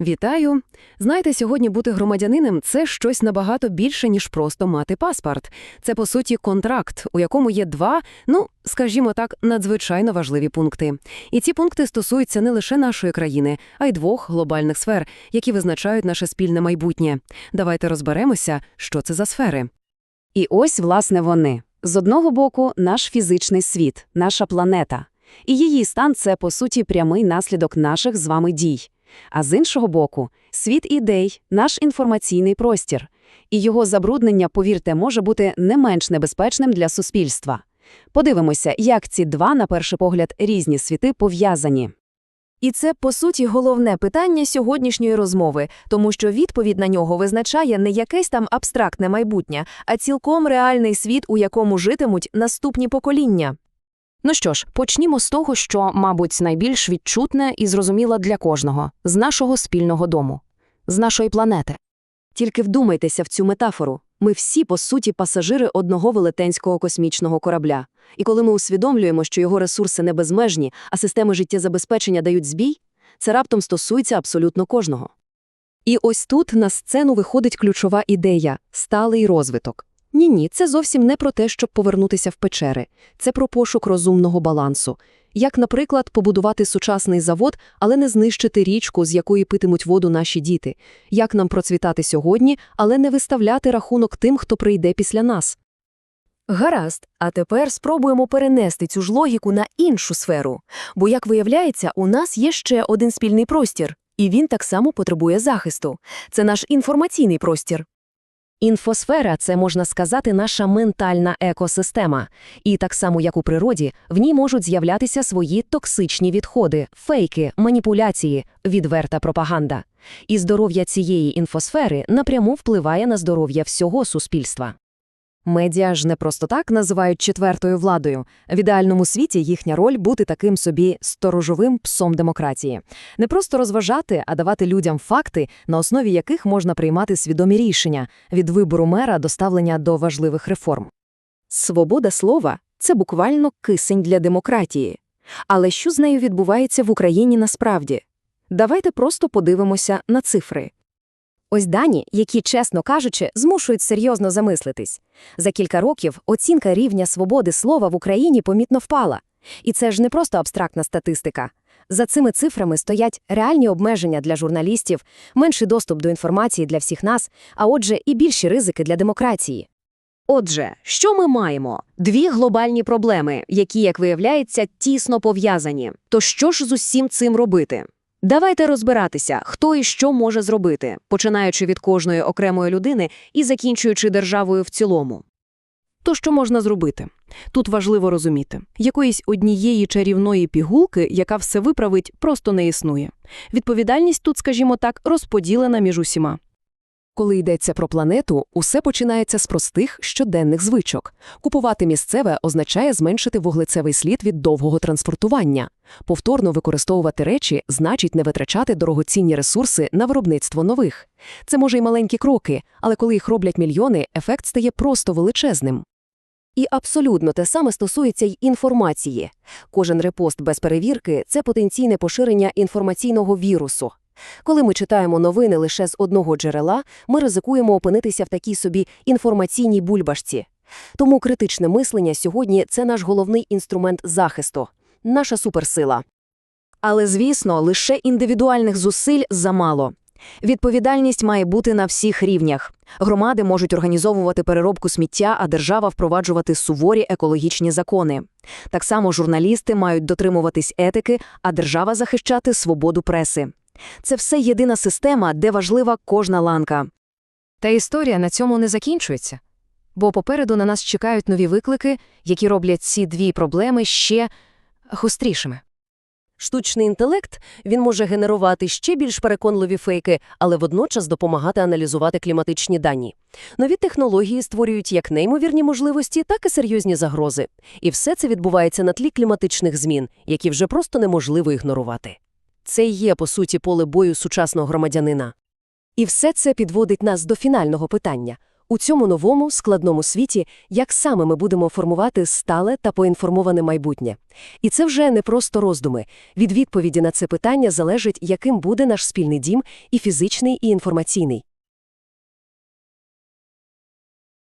Вітаю! Знаєте, сьогодні бути громадянином – це щось набагато більше, ніж просто мати паспорт. Це, по суті, контракт, у якому є два, ну, скажімо так, надзвичайно важливі пункти. І ці пункти стосуються не лише нашої країни, а й двох глобальних сфер, які визначають наше спільне майбутнє. Давайте розберемося, що це за сфери. І ось, власне, вони. З одного боку, наш фізичний світ, наша планета. І її стан – це, по суті, прямий наслідок наших з вами дій. А з іншого боку, світ ідей, наш інформаційний простір. І його забруднення, повірте, може бути не менш небезпечним для суспільства. Подивимося, як ці два, на перший погляд, різні світи пов'язані. І це, по суті, головне питання сьогоднішньої розмови, тому що відповідь на нього визначає не якесь там абстрактне майбутнє, а цілком реальний світ, у якому житимуть наступні покоління. Ну що ж, почнімо з того, що, мабуть, найбільш відчутне і зрозуміло для кожного – з нашого спільного дому, з нашої планети. Тільки вдумайтеся в цю метафору. Ми всі, по суті, пасажири одного велетенського космічного корабля. І коли ми усвідомлюємо, що його ресурси не безмежні, а системи життєзабезпечення дають збій, це раптом стосується абсолютно кожного. І ось тут на сцену виходить ключова ідея – сталий розвиток. Ні-ні, це зовсім не про те, щоб повернутися в печери. Це про пошук розумного балансу. Як, наприклад, побудувати сучасний завод, але не знищити річку, з якої питимуть воду наші діти. Як нам процвітати сьогодні, але не виставляти рахунок тим, хто прийде після нас. Гаразд, а тепер спробуємо перенести цю ж логіку на іншу сферу. Бо, як виявляється, у нас є ще один спільний простір, і він так само потребує захисту. Це наш інформаційний простір. Інфосфера – це, можна сказати, наша ментальна екосистема. І так само, як у природі, в ній можуть з'являтися свої токсичні відходи, фейки, маніпуляції, відверта пропаганда. І здоров'я цієї інфосфери напряму впливає на здоров'я всього суспільства. Медіа ж не просто так називають четвертою владою. В ідеальному світі їхня роль бути таким собі сторожовим псом демократії. Не просто розважати, а давати людям факти, на основі яких можна приймати свідомі рішення від вибору мера до ставлення до важливих реформ. Свобода слова це буквально кисень для демократії. Але що з нею відбувається в Україні насправді? Давайте просто подивимося на цифри. Ось дані, які, чесно кажучи, змушують серйозно замислитись. За кілька років оцінка рівня свободи слова в Україні помітно впала. І це ж не просто абстрактна статистика. За цими цифрами стоять реальні обмеження для журналістів, менший доступ до інформації для всіх нас, а отже, і більші ризики для демократії. Отже, що ми маємо? Дві глобальні проблеми, які, як виявляється, тісно пов'язані. То що ж з усім цим робити? Давайте розбиратися, хто і що може зробити, починаючи від кожної окремої людини і закінчуючи державою в цілому. То що можна зробити? Тут важливо розуміти. Якоїсь однієї чарівної пігулки, яка все виправить, просто не існує. Відповідальність тут, скажімо так, розподілена між усіма. Коли йдеться про планету, усе починається з простих щоденних звичок. Купувати місцеве означає зменшити вуглецевий слід від довгого транспортування. Повторно використовувати речі значить не витрачати дорогоцінні ресурси на виробництво нових. Це може й маленькі кроки, але коли їх роблять мільйони, ефект стає просто величезним. І абсолютно те саме стосується й інформації. Кожен репост без перевірки – це потенційне поширення інформаційного вірусу. Коли ми читаємо новини лише з одного джерела, ми ризикуємо опинитися в такій собі інформаційній бульбашці. Тому критичне мислення сьогодні – це наш головний інструмент захисту, наша суперсила. Але, звісно, лише індивідуальних зусиль замало. Відповідальність має бути на всіх рівнях. Громади можуть організовувати переробку сміття, а держава впроваджувати суворі екологічні закони. Так само журналісти мають дотримуватись етики, а держава захищати свободу преси. Це все єдина система, де важлива кожна ланка. Та історія на цьому не закінчується. Бо попереду на нас чекають нові виклики, які роблять ці дві проблеми ще гострішими. Штучний інтелект він може генерувати ще більш переконливі фейки, але водночас допомагати аналізувати кліматичні дані. Нові технології створюють як неймовірні можливості, так і серйозні загрози. І все це відбувається на тлі кліматичних змін, які вже просто неможливо ігнорувати. Це є, по суті, поле бою сучасного громадянина. І все це підводить нас до фінального питання. У цьому новому, складному світі, як саме ми будемо формувати стале та поінформоване майбутнє. І це вже не просто роздуми. Від відповіді на це питання залежить, яким буде наш спільний дім і фізичний, і інформаційний.